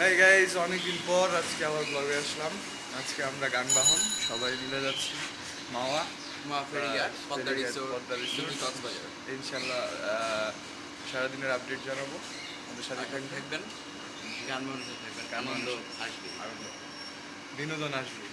Hi guys অনেকদিন পর আজকে আবার ব্লগে আসলাম। আজকে আমরা গান বাহন সবাই মিলে যাচ্ছি। মাওয়া ইনশাল্লাহ সারাদিনের আপডেট জানাব। আমাদের সাথে থাকবেন। গান বাহন থাকবেন গান আসবে। বিনোদন আসবে।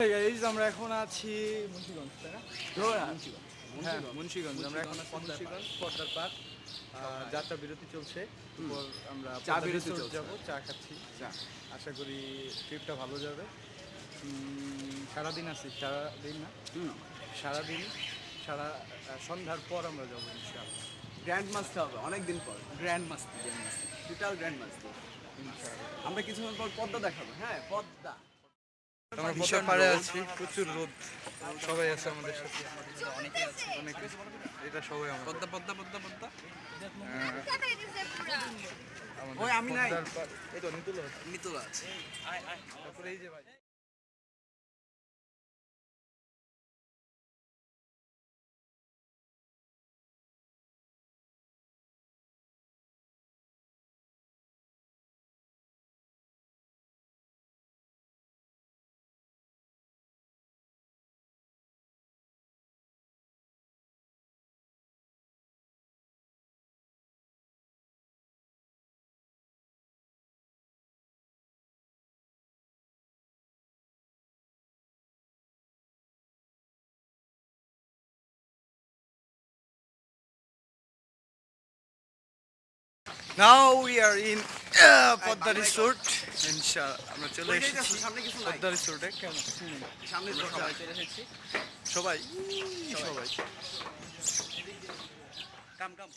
গাইজ আমরা এখন আছি মুন্সিগঞ্জ তাই না? হ্যাঁ। মুন্সিগঞ্জ। আমরা এখন আছি মুন্সিগঞ্জ। পদ্মার পার আহ, যাত্রা বিরতি চলছে। আমরা চা বিরতি। যাব চা খাচ্ছি। চা। আশা করি ট্রিপটা ভালো যাবে। সারাদিন আছি সারাদিন না। সারাদিন সারা সন্ধ্যার পর আমরা যাব ইনশাআল্লাহ। গ্র্যান্ড মাস্টার হবে অনেক দিন পর। Grand master grand master total grand master ইনশাআল্লাহ। আমরা কিছুক্ষণ পর পদ্মা দেখাবো। হ্যাঁ পদ্মা। আমরা ভীষণ পদ্মার আছি প্রচুর রোদ। সবাই আছে আমাদের সাথে। অনেকে আছে অনেকে এটা সবাই আমাদের। পদ্মা পদ্মা পদ্মা পদ্মা। ওই আমি নাই। এই তো নিতুল আছে। আছে। তারপরে এই যে ভাই। Now we are in uh, Padma resort ইনশাআল্লাহ আমরা চলে এসেছি। পদ্মা রিসোর্টে কেন সামনে সবাই চলে এসেছি। সবাই। সবাই। কাম কাম।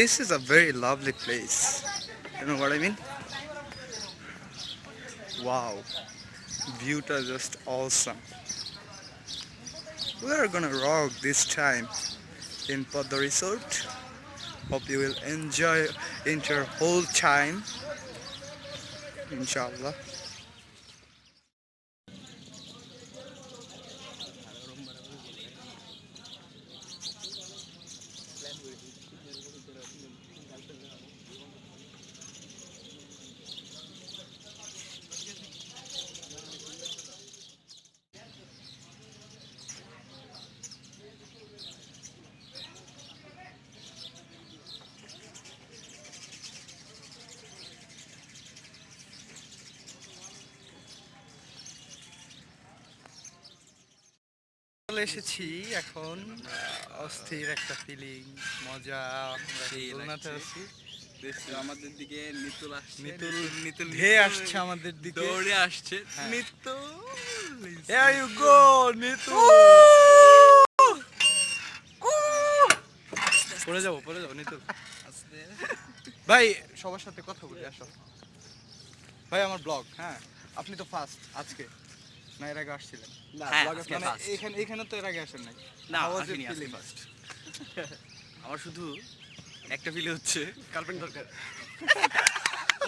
This is a very lovely place. You know what I mean? Wow. Viewটা just awesome. We are gonna rock this time in Padda Resort. Hope you will enjoy entire whole time. Inshallah. চলে এসেছি এখন। অস্থির একটা feeling মজা আমরা আছি। আমাদের দিকে নিতুল আসছে নিতুল নিতুল ধেয়ে আসছে আমাদের দিকে। দৌড়ে আসছে। হ্যাঁ। নিতুল Here you go, নিতু পড়ে যাব পড়ে যাব নিতু আস্তে ভাই সবার সাথে কথা বলি আসো। ভাই আমার ব্লগ হ্যাঁ। আপনি তো ফার্স্ট আজকে। না এর আগে আসছিলেন। না হ্যাঁ, মানে এখানে এখানে তো এর আগে আসেন নাই। না আসিনি your ফার্স্ট আমার শুধু একটা ফিলে হচ্ছে গার্লফ্রেন্ড দরকার।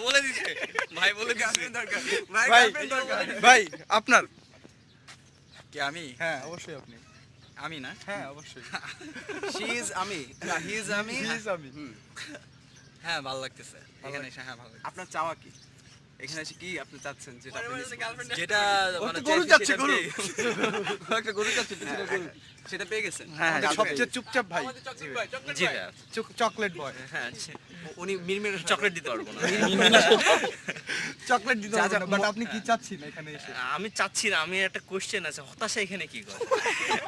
বলে দিছে ভাই বলে দিছে। দরকার। ভাই ভাই গার্লফ্রেন্ড দরকার। ভাই আপনার? কি আমি? হ্যাঁ অবশ্যই আপনি। আমি না? হ্যাঁ অবশ্যই। শি ইজ আমি। না হি ইজ আমি। He is আমি। হুম। হ্যাঁ ভালো লাগতেছে। এখানে এসে হ্যাঁ ভালো লাগতেছে। আপনার চাওয়া কি? এখানে এসে কি আপনি চাচ্ছেন যেটা? যেটা মানে গরু যাচ্ছে, গরু। একটা গরু চাচ্ছে পিছনে গরু। সেটা পেয়ে গেছেন? হ্যাঁ, হ্যাঁ, সবচেয়ে চুপচাপ ভাই। জি চকলেট বয় হ্যাঁ উনি মিরমির চকলেট দিতে পারব না। চকলেট দিতে না বাট আপনি কি চাচ্ছেন এখানে এসে? আমি চাচ্ছি না আমি একটা কোশ্চেন আছে হতাশা এখানে কি করে?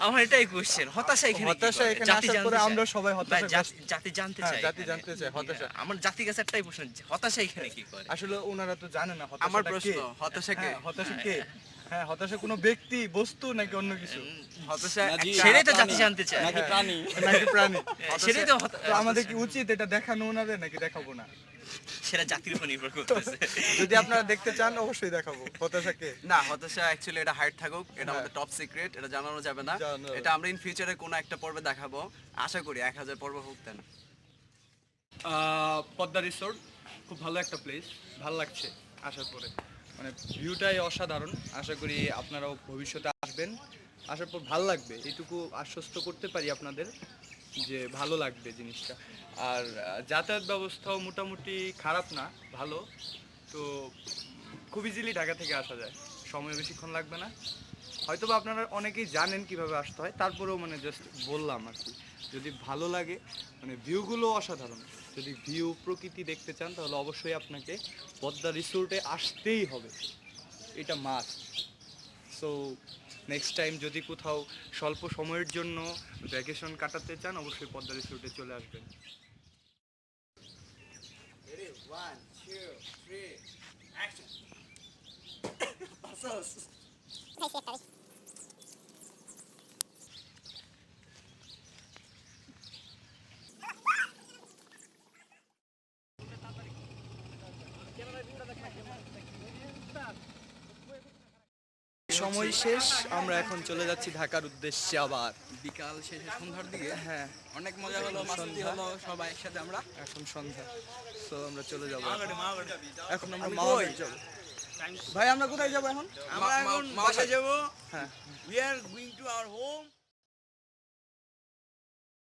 আমার এটাই কোশ্চেন হতাশা এখানে হতাশা এখানে জাতি আসার জানতে পরে আমরা সবাই হতাশা জাতি- জাতি জানতে হ্যাঁ, চাই জাতি জানতে চায়, হতাশা। আমার জাতির কাছে একটাই প্রশ্ন হতাশা এখানে কি করে? আসলে ওনারা তো জানে না আমার প্রশ্ন হতাশা কে? হ্যাঁ, হতাশা কে? হ্যাঁ হতাশা কোনো ব্যক্তি বস্তু নাকি অন্য কিছু? হতাশা একটা- সেটাই তো জাতি জানতে চায়। নাকি প্রাণী? নাকি প্রাণী? হ্যাঁ, সেটাই তো আমাদের কি উচিত এটা দেখানো ওনাদের নাকি দেখাবো না? সেটা জাতির উপর নির্ভর করতেছে। যদি আপনারা দেখতে চান অবশ্যই দেখাবো। হতাশা কে? না হতাশা অ্যাকচুয়ালি এটা হাইড থাকুক। এটা হ্যাঁ। আমাদের টপ সিক্রেট এটা জানানো যাবে না। এটা আমরা ইন ফিউচারে কোনো একটা পর্বে দেখাবো। আশা করি এক হাজার পর্ব হোক দেন পদ্মা রিসোর্ট খুব ভালো একটা প্লেস ভালো লাগছে। আসার পরে। মানে ভিউটাই অসাধারণ। আশা করি আপনারাও ভবিষ্যতে আসবেন। আসার পর ভালো লাগবে। এইটুকু আশ্বস্ত করতে পারি আপনাদের যে ভালো লাগবে জিনিসটা। আর যাতায়াত ব্যবস্থাও মোটামুটি খারাপ না, ভালো। তো খুব ইজিলি ঢাকা থেকে আসা যায়। সময় বেশিক্ষণ লাগবে না। হয়তো বা আপনারা অনেকেই জানেন কীভাবে আসতে হয়। তারপরেও মানে জাস্ট বললাম আর কি। যদি ভালো লাগে মানে ভিউগুলো অসাধারণ। যদি ভিউ প্রকৃতি দেখতে চান, তাহলে অবশ্যই আপনাকে পদ্মা রিসোর্টে আসতেই হবে। এটা মাস্ট সো নেক্সট টাইম যদি কোথাও স্বল্প সময়ের জন্য ভ্যাকেশন কাটাতে চান, অবশ্যই পদ্মা রিসোর্টে চলে আসবেন। সময় শেষ আমরা এখন চলে যাচ্ছি ঢাকার উদ্দেশ্যে আবার। বিকাল শেষে সন্ধ্যার দিকে। হ্যাঁ। অনেক মজা হলো মাস্তি হলো সবাই একসাথে আমরা। এখন সন্ধ্যা। সো আমরা চলে যাব এখন। আমরা মা মাওয়া যাব। ভাই আমরা কোথায় যাব এখন? আমরা এখন বাসায় যাব। হ্যাঁ। We are going to our home